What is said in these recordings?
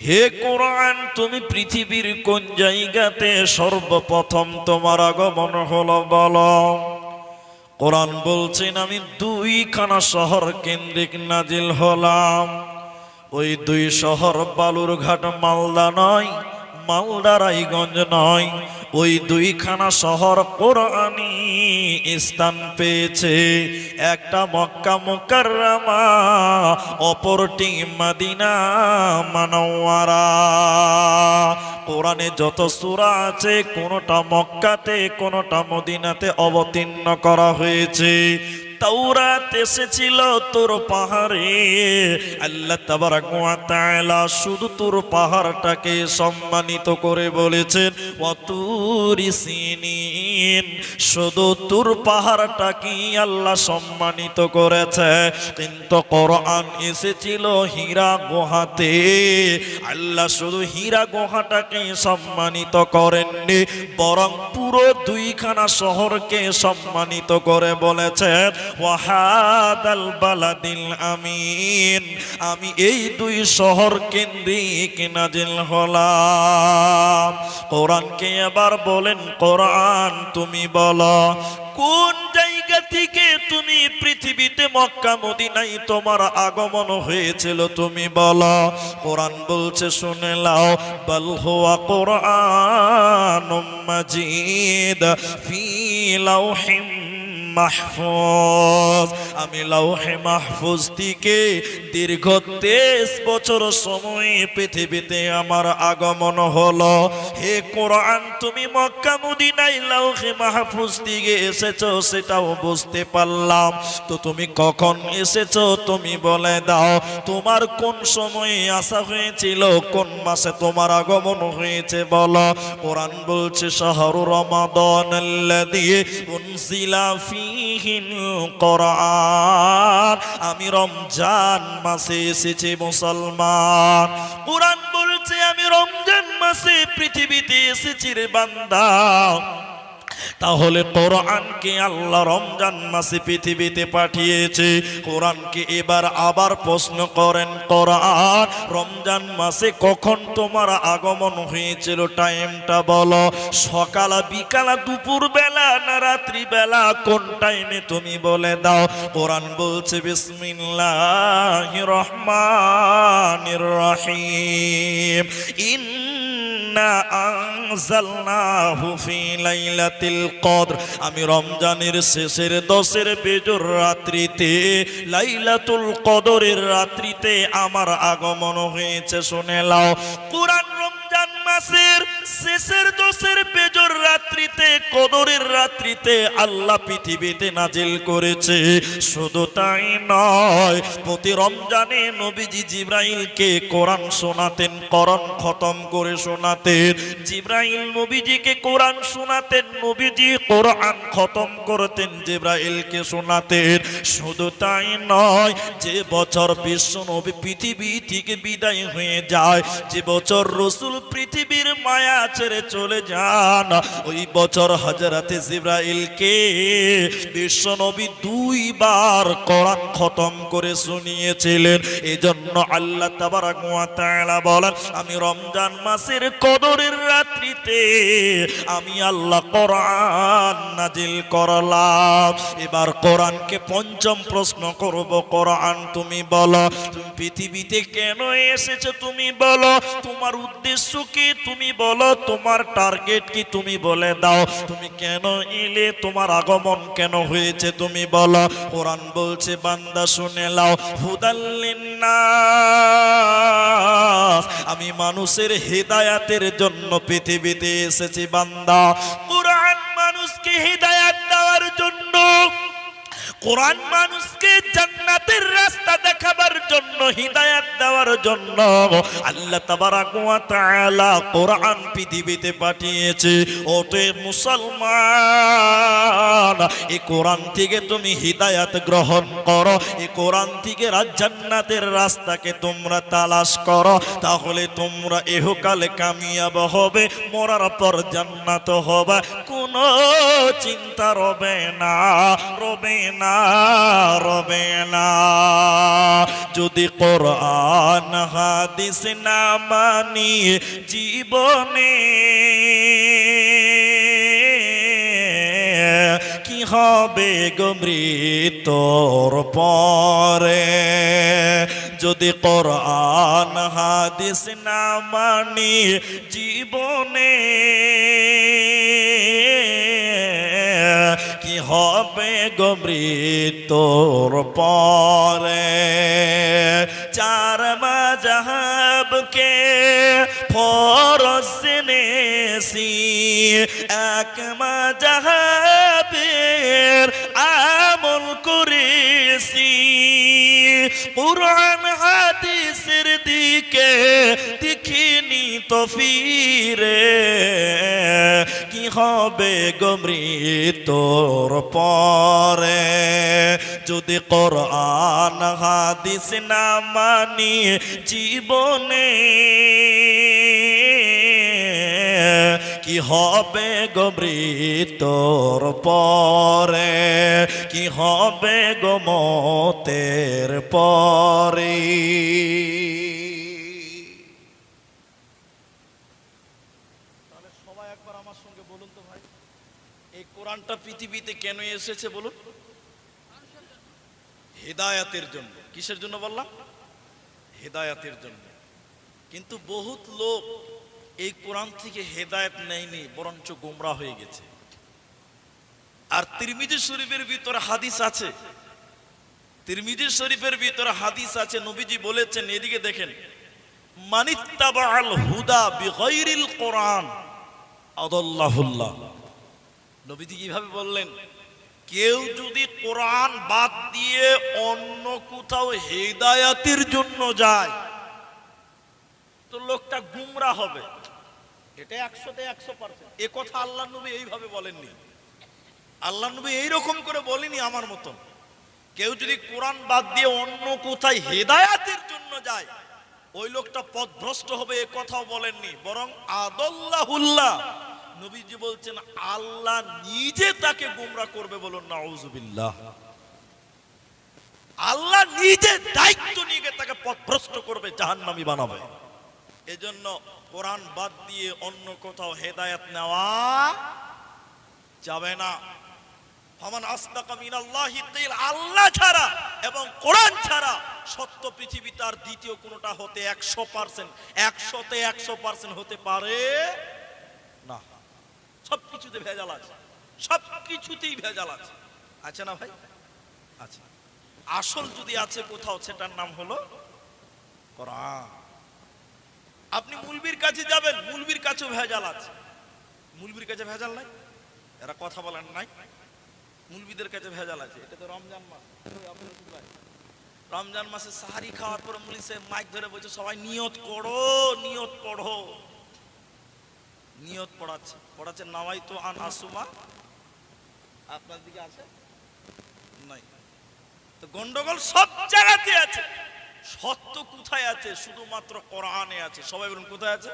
হে কোরআন, তুমি পৃথিবীর কোন জায়গাতে সর্বপ্রথম তোমার আগমন হলো বল। কোরআন বলছেন, আমি দুইখানা শহর কেন্দ্রিক নাজিল হলাম। ওই দুই শহর বালুরঘাট মালদা নয় মালদা রায়গঞ্জ নয়, ওই দুইখানা শহর কোরআনি স্থান পেয়েছে। একটা মক্কা মুকাররামা অপরটি মাদিনা মানওয়ারা। কোরআনে যত সূরা আছে, কোনোটা মক্কাতে, কোনোটা মদিনাতে অবতীর্ণ করা হয়েছে। তাওরাত এসেছিল তোর পাহাড়ে। আল্লাহ তাআলা শুধু তোর পাহাড়টাকে সম্মানিত করে বলেছেন সিনিন। শুধু তোর পাহাড়টাকে আল্লাহ সম্মানিত করেছে। কিন্তু কোরআন এসেছিল হীরা গুহাতে। আল্লাহ শুধু হীরা গুহাটাকে সম্মানিত করেননি, বরং পুরো দুইখানা শহরকে সম্মানিত করে বলেছেন। ওয়াহাদাল বালাদিল আমিন। আমি এই দুই শহর কেন্দ্রিক নাজিল হলাম। কোরআনকে এবার বলেন, কোরআন তুমি বলো, কোন জায়গা থেকে তুমি পৃথিবীতে মক্কা, মদিনায় তোমার আগমন হয়েছিল তুমি বলো? কোরআন বলছে, শুনে লাও বল হুয়া কোরআন মাজিদ ফি লাউহিম মাহফুজ। আমি লাউহে মাহফুজ থেকে দীর্ঘ তেইশ বছর সময় পৃথিবীতে আমার আগমন হলো। হে কোরআন, তুমি মক্কা মুদিনাই লাউহে মাহফুজ থেকে এসেছ, সেটাও বুঝতে পারলাম। তো তুমি কখন এসেছ, তুমি বলে দাও। তোমার কোন সময়ে আসা হয়েছিল, কোন মাসে তোমার আগমন হয়েছে বলো। কোরআন বলছে, শাহরু রমাদান আল্লাযী উনজিলা ফীহিল কোরআন। আমি রমজান মাসে এসেছি মুসলমান। কোরআন বলছে, আমি রমজান মাসে পৃথিবীতে এসেছি রে বান্দা। তাহলে কোরআনকে আল্লাহ রমজান মাসে পৃথিবীতে পাঠিয়েছে। কোরআনকে এবার আবার প্রশ্ন করেন, কোরআন রমজান মাসে কখন তোমার আগমন হয়েছিল? টাইমটা বলো। সকাল, বিকাল দুপুর বেলা না রাত্রি বেলা কোন টাইমে তুমি বলে দাও? কোরআন বলছে বিসমিল্লাহ রহমান রহিম। ইন ইন্না আমি রমজানের শেষের দশের বেজর রাত্রিতে, লাইলাতুল কদরের রাত্রিতে আমার আগমন হয়েছে, শুনে লাও কোরআন রমজান মাসের শেষের দশের কদরের রাত্রিতে আল্লাহ পৃথিবীতে নাজিল করেছে। শুধু তাই নয়, প্রতি রমজানে নবীজি জিব্রাইলকে কোরআন শোনাতেন, করণ খতম করে শোনাতেন। জিব্রাইল নবীজিকে কোরআন শোনাতেন, নবীজি কোরআন খতম করতেন, জিব্রাইলকে শোনাতেন। শুধু তাই নয়, যে বছর বিশ্ব নবী পৃথিবী থেকে বিদায় হয়ে যায়, যে বছর রসুল পৃথিবীর মায়া ছেড়ে চলে যান, ওই বছর হজরতে জিব্রাইলকে বিশ্ব নবী দুইবার কোরআন খতম করে শুনিয়েছিলেন। এজন্য আল্লাহ তাবারাক ওয়া বলেন, আমি রমজান মাসের কদরের রাত্রিতে আমি আল্লাহ কোরআন নাজিল করলাম। এবার কোরআনকে পঞ্চম প্রশ্ন করব, কোরআন তুমি বলো, তুমি পৃথিবীতে কেন এসেছ তুমি বলো, তোমার উদ্দেশ্য কি তুমি বলো, তোমার টার্গেট কি তুমি বলে দাও, তুমি কেন এলে, তোমার আগমন কেন হয়েছে তুমি বলো। কোরআন বলছে, বান্দা শুনে লাও আমি মানুষের হেদায়াতের জন্য পৃথিবীতে এসেছি, বান্দা। কোরআন মানুষকে হেদায়াত দেওয়ার জন্য, কোরআন মানুষকে জান্নাতের রাস্তা দেখাবার জন্য হিদায়াত দেওয়ার জন্য আল্লাহ তাবারাক কোরআন পৃথিবীতে পাঠিয়েছে। ওতে মুসলমান এই কোরআন থেকে তুমি হিদায়াত গ্রহণ করো এই কোরআন থেকে জান্নাতের রাস্তাকে তোমরা তালাশ করো, তাহলে তোমরা এহকালে কামিয়াব হবে, মরার পর জান্নাত হবে। কোনো চিন্তা রবে না রবে না রবে না। যদি কোরআন হাদিস না মানি জীবনে কি হবে গো মৃত্যুর পরে? যদি কোরআন, হাদিস না মানি জীবনে কি হবে গো মৃত্যুর পরে? মাজাহাবকে ফরস নেসি এক মাজাহাবের আমল করেছি কোরআন হাদিসের দিকে দেখিনি তো ফিরে কি হবে গো মৃত্যুর পরে যদি কোরআন, হাদিস না মানি জীবনে, কি হবে গো মৃত্যুর পরে? কি হবে গো মতের পরে? সবাই একবার আমার সঙ্গে বলুন তো ভাই, এই কোরআনটা পৃথিবীতে কেন এসেছে বলুন? হেদায়াতের জন্য। কিসের জন্য বললাম? হেদায়াতের জন্য। কিন্তু বহুত লোক এই কোরআন থেকে হেদায়ত নেয়নি, বরঞ্চ গোমরা হয়ে গেছে। আর তিরমিজি শরীফের ভিতরে হাদিস আছে। তিরমিজি শরীফের ভিতরে হাদিস আছে, নবীজি বলেছেন, এদিকে দেখেন মানিত্তাবাল হুদা কোরআন আদাল্লাহুল্লাহ। নবীজি কীভাবে বললেন? কেউ যদি কোরআন বাদ দিয়ে অন্য কোথাও হেদায়াতের জন্য যায়, তো লোকটা গুমরা হবে। এটা একশোতে একশো পার্সেন্ট। এ কথা আল্লাহ নবী এইভাবে বলেননি। আল্লাহ নবী এইরকম করে বলেনি আমার মতন। কেউ যদি কোরআন বাদ দিয়ে অন্য কোথায় হেদায়াতের জন্য যায়, ওই লোকটা পথভ্রষ্ট হবে, এ কথাও বলেননি। বরং আদল্লাহুল্লাহ নবীজি বলছেন, আল্লাহ নিজে তাকে গুমরা করবে বলুন, নাউজুবিল্লাহ। আল্লাহ নিজে দায়িত্ব নিয়ে তাকে পথভ্রষ্ট করবে, জাহান্নামী বানাবে। এজন্য কোরআন বাদ দিয়ে অন্য কোথাও হেদায়েত নেওয়া যাবে না। ফামান আসতাকা মিনাল্লাহি কিল, আল্লাহ ছাড়া এবং কোরআন ছাড়া সত্য পৃথিবী তার দ্বিতীয় কোনটা হতে একশো পার্সেন্ট, একশোতে একশো পার্সেন্ট হতে পারে না। সব কিছুতে ভেজাল আছে। সব কিছুতেই ভেজাল আছে। আছে না ভাই? আছে। আসল যদি আছে কোথাও, সেটার নাম হলো কোরআন। আপনি মুলবির কাছে যাবেন, মুলবির কাছেও ভেজাল আছে। মুলবির কাছে ভেজাল নাই? এরা কথা বলেন নাই। মুলবিদের কাছে ভেজাল আছে। এটা তো রমজান মাস? রমজান মাসে সাহারি খাওয়ার পরে মুলি সাহেব মাইক ধরে বলছে, সবাই নিয়ত করো, নিয়ত পড়ো। নিয়ত পড়াচ্ছে। পড়াচ্ছে নামাই তো আন আসুমা আপনার দিকে আছে? নাই। তো গন্ডগোল সব জায়গাতে আছে। সত্য কোথায় আছে? শুধুমাত্র কোরআনে আছে। সবাই বলুন, কোথায় আছে?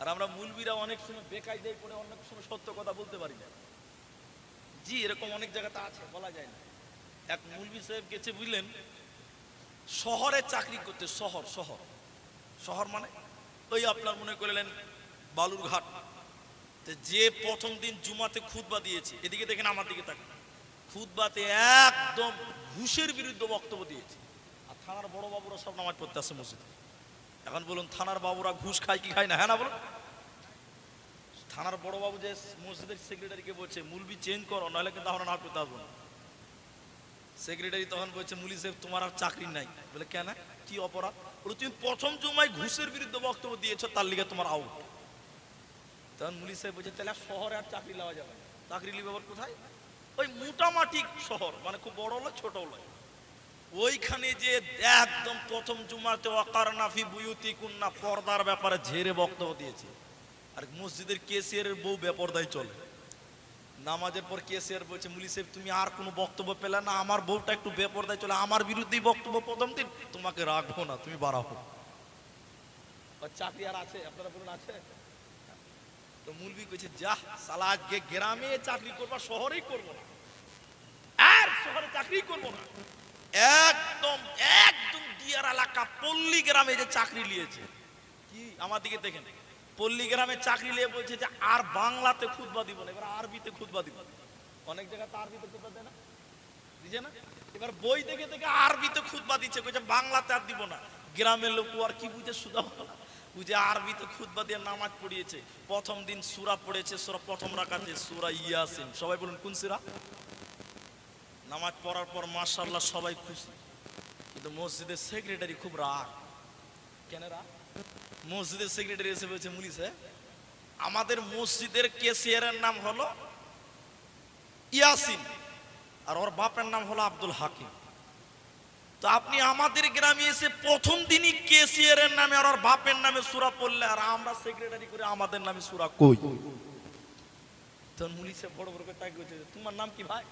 আর আমরা মুলবিরা অনেক সময় বেকায়দায় পড়ে অনেক সময় সত্য কথা বলতে পারি না। জি, এরকম অনেক জায়গাতে আছে, বলা যায় না। এক মুলবি সাহেব গেছে বুঝলেন, শহরে চাকরি করতে, শহর শহর। শহর মানে? ওই আপনার মনে করলেন, বালুরঘাট। যে প্রথম দিন জুমাতে খুতবা দিয়েছে, এদিকে দেখেন আমার দিকে তাকান। খুতবাতে একদম ঘুষের বিরুদ্ধে বক্তব্য দিয়েছে। আর থানার বড় বাবুরা সব নামাজ পড়তে আসে মসজিদে। এখন বলুন, থানার বাবুরা ঘুষ খায় কি খায় না হ্যাঁ না বলুন? থানার বড় বাবু যে মসজিদের সেক্রেটারিকে বলছে, মুলবি চেঞ্জ করো নাহলে কিন্তু আমরা নামাজ পড়তে আসব না। সেক্রেটারি তখন বলছে, মুলি সাহেব, তোমার আর চাকরি নাই। বলে, কেন? কি অপরাধ? বলে, তুমি প্রথম জমায় ঘুষের বিরুদ্ধে বক্তব্য দিয়েছ, তার লিগে তোমার আউট তখন মুলি সাহেব বলছে, তাহলে শহরে আর চাকরি নেওয়া যাবে চাকরি লিবে আবার কোথায়? ওই মোটামাটি শহর মানে খুব বড় হলো ছোট হলো। ওইখানে যে একদম প্রথম জুমাতে অকারনাফি বুয়ুতি কুন্না পর্দার ব্যাপারে ঝেড়ে বক্তব্য দিয়েছে। আর মসজিদের কেসিয়ারের বউ বেপরদায় চলে। নামাজের পর কেসিয়ার বলছে মুলি সাহেব, তুমি আর কোনো বক্তব্য পেলে না? আমার বউটা একটু বেপরদায় চলে, আমার বিরুদ্ধেই বক্তব্য প্রথম দিন? তোমাকে রাখব না, তুমি বাড়াবো চাকরি আর আছে? আপনারা বলুন, আছে? তো মুলবি কইছে, যা সালা আজকে গ্রামে চাকরি করবা, শহরেই করব না। আর শহরে চাকরি করব না। একদম একদম দিয়ার এলাকা পল্লী গ্রামে যে চাকরি নিয়েছে। কি? আমার দিকে দেখেন। পল্লী গ্রামে চাকরি নিয়ে বলছে যে আর বাংলাতে খুদবা দিব না, এবার আরবিতে খুদবা দিব। অনেক জায়গায় তো আরবিতে খুদবা দেয় না? দিছে না? এবার বই দেখে দেখে আরবিতে খুদবা দিচ্ছে, কইছে বাংলাতে আর দিব না। গ্রামের লোক আর কি বুঝে সুদা বুঝে আরবিতে খুদবা দিয়ে নামাজ পড়িয়েছে। প্রথম দিন সূরা পড়েছে, সূরা প্রথম রাকাতে, সূরা ইয়াসিন। সবাই বলুন, কোন সূরা? নামাজ পড়ার পর মাশাআল্লাহ সবাই খুশি। কিন্তু মসজিদের সেক্রেটারি খুব রাগ। কেন রাগ? মসজিদের সেক্রেটারি এসে বলছে মুলিশ আমাদের মসজিদের কেসিয়ারের নাম হলো ইয়াসিন, আর ওর বাপের নাম হলো আব্দুল হাকিম। তো আপনি আমাদের গ্রামে এসে প্রথম দিনই কেসিয়ারের নামে আর ওর বাপের নামে সুরা পড়লে, আর আমরা সেক্রেটারি করে আমাদের নামে সুরা কই? তখন মুলি মুলিশে বড় বড় করে কইছে তোমার নাম কি ভাই?